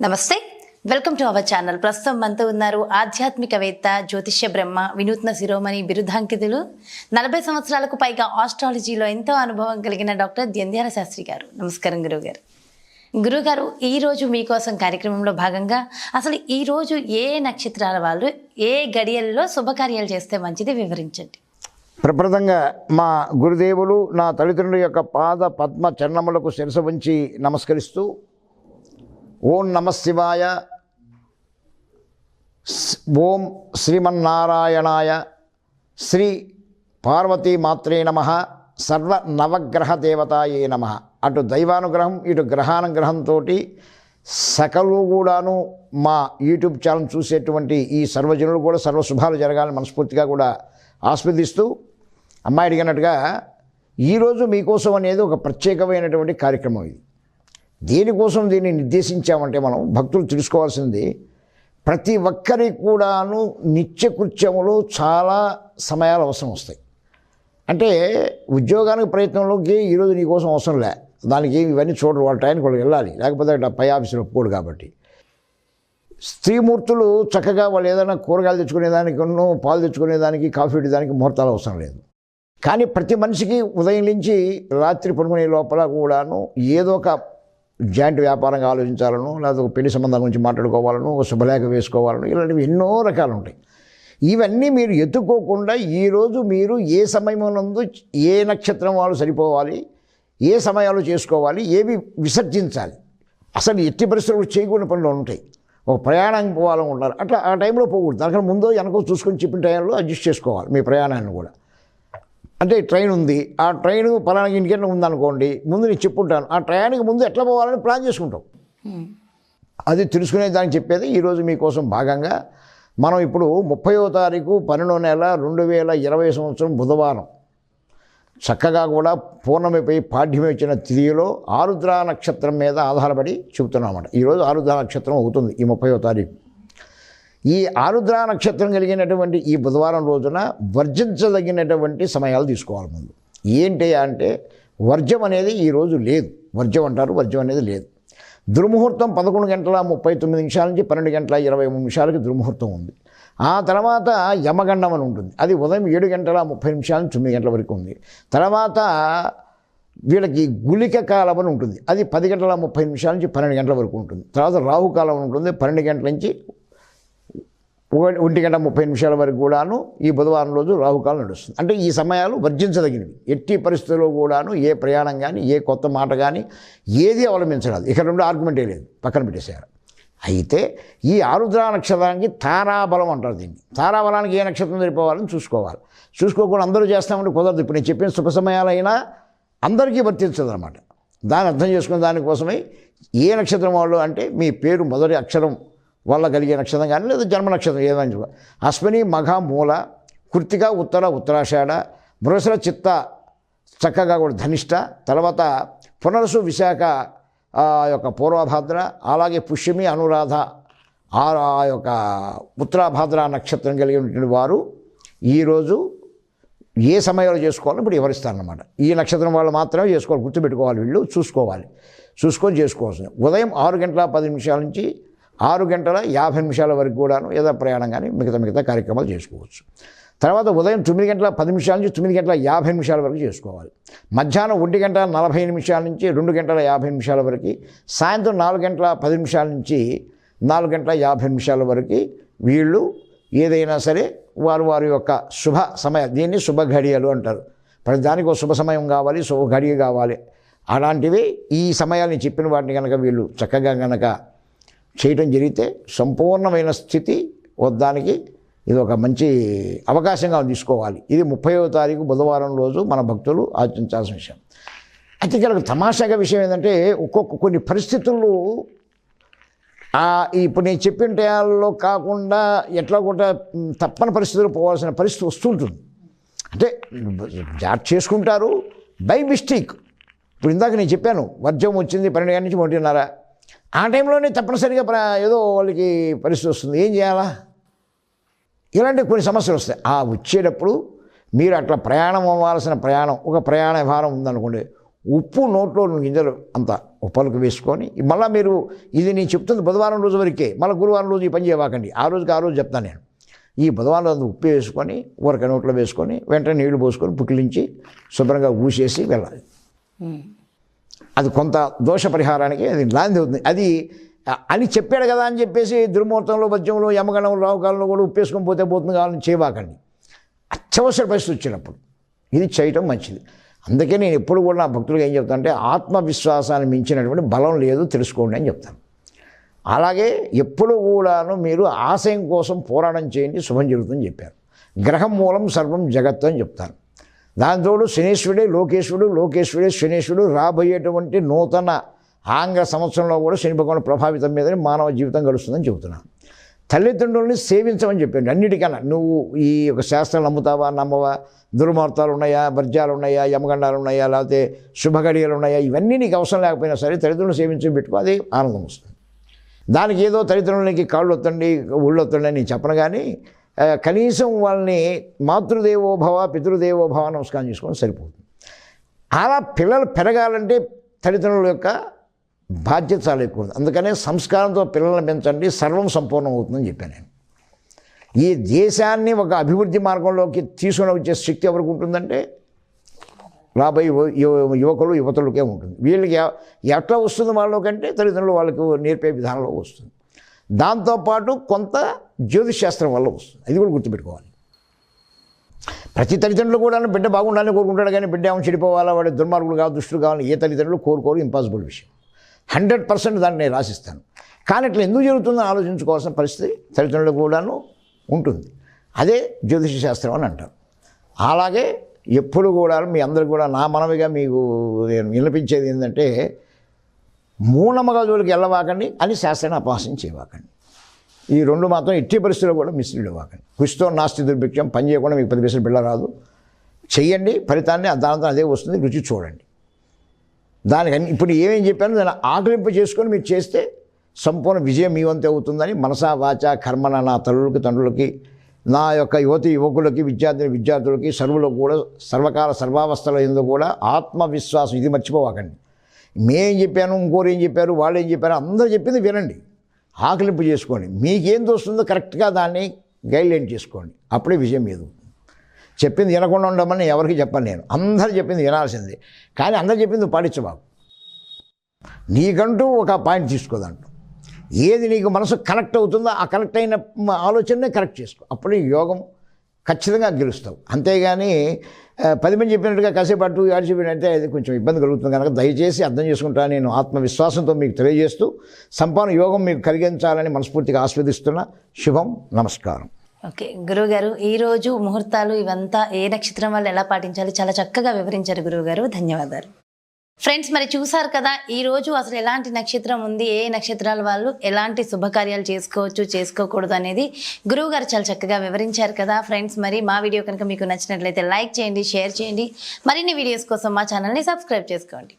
నమస్తే. Welcome to our channel ప్రస్తుతం మనతో ఉన్నారు ఆధ్యాత్మికవేత్త జ్యోతిష్య బ్రహ్మ వినూత్న శిరోమణి బిరుదాంకితులు నలభై సంవత్సరాలకు పైగా ఆస్ట్రాలజీలో ఎంతో అనుభవం కలిగిన డాక్టర్ ద్యంధ్యాల శాస్త్రి గారు. నమస్కారం గురువుగారు. గురుగారు ఈరోజు మీకోసం కార్యక్రమంలో భాగంగా అసలు ఈరోజు ఏ నక్షత్రాల వాళ్ళు ఏ గడియల్లో శుభకార్యాలు చేస్తే మంచిది వివరించండి. ప్రప్రదంగా మా గురుదేవులు నా తల్లిదండ్రుల యొక్క పాద పద్మ చరణములకు శిరస ఉంచి నమస్కరిస్తూ ఓం నమ శివాయ. ఓం శ్రీమన్నారాయణాయ. శ్రీ పార్వతీమాత్రే నమ. సర్వ నవగ్రహ దేవతాయే నమ. అటు దైవానుగ్రహం ఇటు గ్రహానుగ్రహంతో సకలు కూడాను మా యూట్యూబ్ ఛానల్ చూసేటువంటి ఈ సర్వజనులు కూడా సర్వశుభాలు జరగాలని మనస్ఫూర్తిగా కూడా ఆస్వాదిస్తూ అమ్మాయి అడిగినట్టుగా ఈరోజు మీకోసం అనేది ఒక ప్రత్యేకమైనటువంటి కార్యక్రమం ఇది. దేనికోసం దీన్ని నిర్దేశించామంటే మనం భక్తులు తెలుసుకోవాల్సింది ప్రతి ఒక్కరికి కూడాను నిత్యకృత్యములు చాలా సమయాలు అవసరం వస్తాయి. అంటే ఉద్యోగానికి ప్రయత్నంలోకి ఈరోజు నీకోసం అవసరం లే. దానికి ఇవన్నీ చూడరు వాళ్ళ టైంకి వాళ్ళు వెళ్ళాలి. లేకపోతే అక్కడ పై ఆఫీసులు ఒప్పుకోడు కాబట్టి. స్త్రీమూర్తులు చక్కగా వాళ్ళు ఏదైనా కూరగాయలు తెచ్చుకునేదానికి పాలు తెచ్చుకునేదానికి కాఫీ దానికి ముహూర్తాలు అవసరం లేదు. కానీ ప్రతి మనిషికి ఉదయం నుంచి రాత్రి పడుకునే లోపల కూడాను ఏదో ఒక జాయింట్ వ్యాపారంగా ఆలోచించాలను లేదా ఒక పెళ్ళి సంబంధం గురించి మాట్లాడుకోవాలను ఒక శుభలేఖ వేసుకోవాలను ఇలాంటివి ఎన్నో రకాలు ఉంటాయి ఇవన్నీ మీరు ఎత్తుకోకుండా ఈరోజు మీరు ఏ సమయమునందు ఏ నక్షత్రం వాళ్ళు సరిపోవాలి ఏ సమయాలు చేసుకోవాలి ఏవి విసర్జించాలి. అసలు ఎట్టి పరిస్థితులు చేయకూడని పనులు ఉంటాయి. ఒక ప్రయాణానికి పోవాలని ఉంటారు అట్లా ఆ టైంలో పోకూడదు. దానికన్నా ముందో వెనకో చూసుకొని చెప్పిన టైంలో అడ్జస్ట్ చేసుకోవాలి మీ ప్రయాణాన్ని కూడా. అంటే ట్రైన్ ఉంది. ఆ ట్రైన్ పలానా ఇంటికన్నా ఉందనుకోండి ముందు నేను చెప్పుంటాను. ఆ ట్రైన్కి ముందు ఎట్లా పోవాలని ప్లాన్ చేసుకుంటాం. అది తెలుసుకునే దానికి చెప్పేది ఈరోజు మీకోసం భాగంగా మనం ఇప్పుడు ముప్పయో తారీఖు పన్నెండో నెల రెండు వేల ఇరవై సంవత్సరం బుధవారం. చక్కగా కూడా పూర్ణమిపై పాఠ్యం ఇచ్చిన తిథిలో ఆరుద్ర నక్షత్రం మీద ఆధారపడి చెబుతున్నామన్నమాట ఈరోజు ఆరుద్ర నక్షత్రం అవుతుంది ఈ ముప్పయో తారీఖు. ఈ ఆరుద్ర నక్షత్రం కలిగినటువంటి ఈ బుధవారం రోజున వర్జించదగినటువంటి సమయాలు తీసుకోవాలి ముందు. ఏంటి అంటే వర్జం అనేది ఈరోజు లేదు. వర్జం అంటారు వర్జం అనేది లేదు. దుర్ముహూర్తం పదకొండు గంటల ముప్పై తొమ్మిది నిమిషాల నుంచి పన్నెండు గంటల ఇరవై మూడు నిమిషాలకి దుర్ముహూర్తం ఉంది. ఆ తర్వాత యమగండం అని ఉంటుంది. అది ఉదయం ఏడు గంటల ముప్పై నిమిషాల నుంచి తొమ్మిది గంటల వరకు ఉంది. తర్వాత వీళ్ళకి గుళిక కాలం అని ఉంటుంది. అది పది గంటల ముప్పై నిమిషాల నుంచి పన్నెండు గంటల వరకు ఉంటుంది. తర్వాత రాహుకాలం అని ఉంటుంది. పన్నెండు గంటల నుంచి ఒంటి గంట ముప్పై నిమిషాల వరకు కూడాను ఈ బుధవారం రోజు రాహుకాలం నడుస్తుంది. అంటే ఈ సమయాలు వర్జించదగినవి. ఎట్టి పరిస్థితుల్లో కూడాను ఏ ప్రయాణం కానీ ఏ కొత్త మాట కానీ ఏది అవలంబించరాదు. ఇక్కడ రెండు ఆర్గ్యుమెంటే లేదు. పక్కన పెట్టేశారు. అయితే ఈ ఆరుద్ర నక్షత్రానికి తారాబలం అంటారు దీన్ని. తారాబలానికి ఏ నక్షత్రం సరిపోవాలని చూసుకోవాలి. చూసుకోకుండా అందరూ చేస్తామంటే కుదరదు. ఇప్పుడు నేను చెప్పిన శుభ సమయాలైనా అందరికీ వర్తించదు అనమాట దాన్ని అర్థం చేసుకునే దానికోసమే ఏ నక్షత్రం వాళ్ళు అంటే మీ పేరు మొదటి అక్షరం వల్ల కలిగే నక్షత్రం కానీ లేదా జన్మ నక్షత్రం ఏదని చెప్ప. అశ్విని మఘ మూల కృతిక ఉత్తర ఉత్తరాషాఢ మృగశిర చిత్త చక్కగా కూడా ధనిష్ట తర్వాత పునరసు విశాఖ ఆ యొక్క పూర్వభాద్ర అలాగే పుష్యమి అనురాధ ఆ ఆ యొక్క ఉత్తరాభాద్ర నక్షత్రం కలిగినటువంటి వారు ఈరోజు ఏ సమయంలో చేసుకోవాలో ఇప్పుడు వివరిస్తారనమాట ఈ నక్షత్రం వాళ్ళు మాత్రమే చేసుకోవాలి గుర్తుపెట్టుకోవాలి వీళ్ళు చూసుకోవాలి. చూసుకొని చేసుకోవాల్సింది. ఉదయం ఆరు గంటల పది నిమిషాల నుంచి ఆరు గంటల యాభై నిమిషాల వరకు కూడాను ఏదో ప్రయాణం కానీ మిగతా మిగతా కార్యక్రమాలు చేసుకోవచ్చు. తర్వాత ఉదయం తొమ్మిది గంటల పది నిమిషాల నుంచి తొమ్మిది గంటల యాభై నిమిషాల వరకు చేసుకోవాలి. మధ్యాహ్నం ఒంటి గంట నలభై నిమిషాల నుంచి రెండు గంటల యాభై నిమిషాల వరకు సాయంత్రం నాలుగు గంటల పది నిమిషాల నుంచి నాలుగు గంటల యాభై నిమిషాల వరకు వీళ్ళు ఏదైనా సరే వారు వారి యొక్క శుభ సమయం దీన్ని శుభ ఘడియలు అంటారు. ప్రతి దానికి ఒక శుభ సమయం కావాలి శుభ ఘడియ కావాలి. అలాంటివి ఈ సమయాన్ని చెప్పిన వాటిని కనుక వీళ్ళు చక్కగా కనుక చేయటం జరిగితే సంపూర్ణమైన స్థితి వద్దానికి ఇది ఒక మంచి అవకాశంగా తీసుకోవాలి. ఇది ముప్పైవ తారీఖు బుధవారం రోజు మన భక్తులు ఆచరించాల్సిన విషయం. అయితే ఇక్కడ తమాషాగా విషయం ఏంటంటే ఒక్కొక్క కొన్ని పరిస్థితులు ఇప్పుడు నేను చెప్పిన టయాల్లో కాకుండా ఎట్లా కూడా తప్పని పరిస్థితులు పోవాల్సిన పరిస్థితి వస్తుంటుంది అంటే జాట్ చేసుకుంటారు బై మిస్టేక్. ఇప్పుడు ఇందాక నేను చెప్పాను వర్జం వచ్చింది పన్నెండు గంటల నుంచి ఒకటిన్నర. ఆ టైంలోనే తప్పనిసరిగా ఏదో వాళ్ళకి పరిస్థితి వస్తుంది. ఏం చేయాలా? ఇలాంటి కొన్ని సమస్యలు వస్తాయి. ఆ వచ్చేటప్పుడు మీరు అట్లా ప్రయాణం అవ్వాల్సిన ప్రయాణం ఒక ప్రయాణ వ్యవహారం ఉందనుకోండి ఉప్పు నోట్లో గింజలు అంత ఉప్పలకు వేసుకొని మళ్ళీ మీరు ఇది నేను చెప్తుంది బుధవారం రోజు వరకే మళ్ళీ గురువారం రోజు ఈ పని చేయవాకండి ఆ రోజుకి ఆ రోజు చెప్తాను నేను. ఈ బుధవారం రోజు ఉప్పు వేసుకొని ఊరక నోట్లో వేసుకొని వెంటనే నీళ్ళు పోసుకొని పుక్కిలించి శుభ్రంగా ఊసేసి వెళ్ళాలి. అది కొంత దోష పరిహారానికి అది లాంది అవుతుంది. అది అని చెప్పాడు కదా అని చెప్పేసి దుర్ముహూర్తంలో మధ్యంలో యమగణంలో రావుకాలంలో కూడా ఉప్పేసుకొని పోతే పోతుంది కావాలని చేయవాకండి అత్యవసర పరిస్థితి వచ్చినప్పుడు ఇది చేయటం మంచిది. అందుకే నేను ఎప్పుడు కూడా నా భక్తులకు ఏం చెప్తానంటే ఆత్మవిశ్వాసాన్ని మించినటువంటి బలం లేదు తెలుసుకోండి అని చెప్తాను. అలాగే ఎప్పుడు కూడాను మీరు ఆశయం కోసం పోరాటం చేయండి శుభం జరుగుతుందని చెప్పారు. గ్రహం మూలం సర్వం జగత్తు అని చెప్తాను దాంతోడు శనీశ్వరుడే లోకేశ్వరుడు లోకేశ్వరుడే శనీశ్వరుడు రాబోయేటువంటి నూతన ఆంగ్ల సంవత్సరంలో కూడా శని భగవాన్ ప్రభావితం మీదనే మానవ జీవితం గడుస్తుందని చెబుతున్నాను. తల్లిదండ్రుల్ని సేవించమని చెప్పండి అన్నిటికన్నా నువ్వు ఈ యొక్క శాస్త్రాలు నమ్ముతావా నమ్మవా? దుర్మార్తాలు ఉన్నాయా? వర్జాలు ఉన్నాయా? యమగండాలు ఉన్నాయా? లేకపోతే శుభగడియలు ఉన్నాయా? ఇవన్నీ నీకు అవసరం లేకపోయినా సరే తల్లిదండ్రులు సేవించి పెట్టుకో అది ఆనందం వస్తుంది. దానికి ఏదో తల్లిదండ్రులకి కాళ్ళు వత్తండి ఊళ్ళు వత్తండి అని నేను చెప్పను కానీ కనీసం వాళ్ళని మాతృదేవోభవ పితృదేవోభవ నమస్కారం చేసుకొని సరిపోతుంది అలా పిల్లలు పెరగాలంటే తల్లిదండ్రుల యొక్క బాధ్యత చాలా ఎక్కువ ఉంది. అందుకనే సంస్కారంతో పిల్లల్ని పెంచండి సర్వం సంపూర్ణం అవుతుందని చెప్పాను నేను. ఈ దేశాన్ని ఒక అభివృద్ధి మార్గంలోకి తీసుకుని వచ్చే శక్తి ఎవరికి ఉంటుందంటే రాబోయే యువకులు యువతులకే ఉంటుంది. వీళ్ళకి ఎట్లా వస్తుంది వాళ్ళకంటే తల్లిదండ్రులు వాళ్ళకు నేర్పే విధానంలో వస్తుంది. దాంతోపాటు కొంత శాస్త్రం వల్ల వస్తుంది. అది కూడా గుర్తుపెట్టుకోవాలి. ప్రతి తల్లిదండ్రులు కూడా బిడ్డ బాగుండాలని కోరుకుంటాడు కానీ బిడ్డ ఏమో చెడిపోవాలా వాడు దుర్మార్గులు కావాలి దుష్టులు కావాలని ఏ తల్లిదండ్రులు కోరుకోరు ఇంపాసిబుల్ విషయం. హండ్రెడ్ పర్సెంట్ దాన్ని నేను రాసిస్తాను. కానీ ఇట్లా ఎందుకు జరుగుతుందో ఆలోచించుకోవాల్సిన పరిస్థితి తల్లిదండ్రులు కూడాను ఉంటుంది. అదే జ్యోతిష శాస్త్రం అని అంటారు. అలాగే ఎప్పుడు కూడా మీ అందరికి కూడా నా మనవిగా మీకు నేను వినిపించేది ఏంటంటే మూనమ్మగా జోలికి వెళ్ళవాకండి అని శాస్త్రాన్ని అపహాసం చేయవాకండి. ఈ రెండు మాత్రం ఎట్టి పరిస్థితుల్లో కూడా మిస్లీడ్ అవ్వకండి. కృషితో నాస్తి దుర్భిక్షం పని చేయకుండా మీకు పది పైసలు బిళ్ళ రాదు చెయ్యండి ఫలితాన్ని దానితో అదే వస్తుంది రుచి చూడండి. దానికి అన్ని- ఇప్పుడు ఏమేం చెప్పానో? దాన్ని ఆకలింపు చేసుకొని మీరు చేస్తే సంపూర్ణ విజయం మీ వంతే అవుతుందని మనసా వాచ కర్మన నా తల్లులకి తండ్రులకి నా యొక్క యువతి యువకులకి విద్యార్థులు విద్యార్థులకి సర్వులకు కూడా సర్వకాల సర్వావస్థల ఎందుకు కూడా ఆత్మవిశ్వాసం. ఇది మర్చిపోవాకండి. మేం చెప్పాను? ఇంకోరు ఏం చెప్పారు? వాళ్ళు ఏం చెప్పారు? అందరూ చెప్పింది వినండి. ఆకలింపు చేసుకోండి. మీకేం తోస్తుందో కరెక్ట్గా దాన్ని గైడ్లైన్ చేసుకోండి. అప్పుడే విజయం మీద. చెప్పింది వినకుండా ఉండమని ఎవరికి చెప్పను నేను. అందరు చెప్పింది వినాల్సిందే. కానీ అందరు చెప్పింది నువ్వు పాటించబాకు నీకంటూ ఒక పాయింట్ తీసుకోదంటూ. ఏది నీకు మనసు కనెక్ట్ అవుతుందో ఆ కనెక్ట్ అయిన ఆలోచననే కరెక్ట్ చేసుకో. అప్పుడే యోగం ఖచ్చితంగా గెలుస్తావు. అంతేగాని పది మంది చెప్పినట్టుగా కాసేపు అటు ఆడిచిపోయినట్టే అది కొంచెం ఇబ్బంది కలుగుతుంది కనుక దయచేసి అర్థం చేసుకుంటా నేను ఆత్మవిశ్వాసంతో మీకు తెలియజేస్తూ సంపాదన యోగం మీకు కలిగించాలని మనస్ఫూర్తిగా ఆస్వాదిస్తున్న శుభం నమస్కారం. ఓకే గురువుగారు ఈరోజు ముహూర్తాలు ఇవంతా ఏ నక్షత్రం వల్ల ఎలా పాటించాలి చాలా చక్కగా వివరించారు గురువుగారు. ధన్యవాదాలు. ఫ్రెండ్స్ మరి చూసారు కదా ఈ రోజు అసలు ఎలాంటి నక్షత్రం ఉంది ఏ నక్షత్రాల వాళ్ళు ఎలాంటి శుభకార్యాలు చేసుకోవచ్చు చేసుకోకూడదు అనేది గురువు గారు చాలా చక్కగా వివరించారు కదా. ఫ్రెండ్స్ మరి మా వీడియో కనుక మీకు నచ్చినట్లయితే లైక్ చేయండి షేర్ చేయండి. మరిన్ని వీడియోస్ కోసం మా ఛానల్ని సబ్స్క్రైబ్ చేసుకోండి.